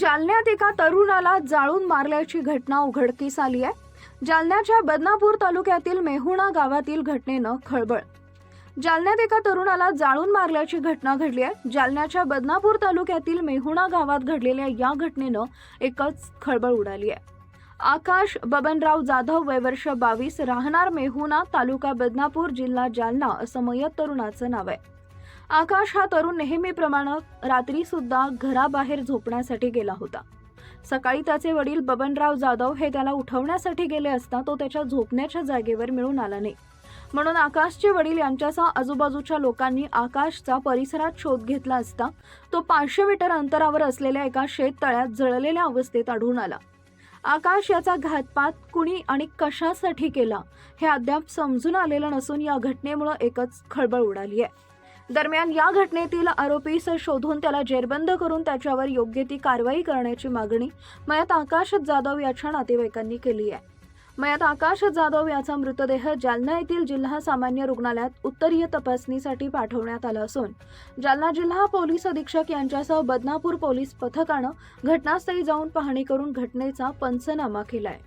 जालन्यात एका तरुणाला जाळून मारल्याची घटना उघडकीस आली आहे. जालन्याच्या बदनापूर तालुक्यातील मेहुणा गावातील घटनेनं खळबळ. जालन्यात एका तरुणाला जाळून मारल्याची घटना घडली आहे. जालन्याच्या बदनापूर तालुक्यातील मेहुणा गावात घडलेल्या या घटनेनं एकच खळबळ उडाली आहे. आकाश बबनराव जाधव वय वर्ष बावीस राहणार मेहुणा तालुका बदनापूर जिल्हा जालना असं मयत तरुणाचं नाव आहे. आकाश हा तरुण नेहमीप्रमाणे रात्री सुद्धा घराबाहेर झोपण्यासाठी गेला होता. सकाळी त्याचे वडील बबनराव जाधव हे त्याला उठवण्यासाठी गेले असता तो त्याच्या झोपण्याच्या जागेवर मिळून आला नाही. म्हणून आकाशचे वडील यांच्यासह आजूबाजूच्या लोकांनी आकाशचा परिसरात शोध घेतला असता तो पाचशे मीटर अंतरावर असलेल्या एका शेततळ्यात जळलेल्या अवस्थेत आढळून आला. आकाश याचा घातपात कुणी आणि कशासाठी केला हे अद्याप समजून आलेलं नसून या घटनेमुळे एकच खळबळ उडाली आहे. दरम्यान या घटनेतील आरोपीस शोधून त्याला जेरबंद करून त्याच्यावर योग्य ती कारवाई करण्याची मागणी मयत आकाश जाधव याच्या नातेवाईकांनी केली आहे. मयत आकाश जाधव याचा मृतदेह जालना येथील जिल्हा सामान्य रुग्णालयात उत्तरीय तपासणीसाठी पाठवण्यात आला असून जालना जिल्हा पोलीस अधीक्षक यांच्यासह बदनापूर पोलीस पथकानं घटनास्थळी जाऊन पाहणी करून घटनेचा पंचनामा केलाय.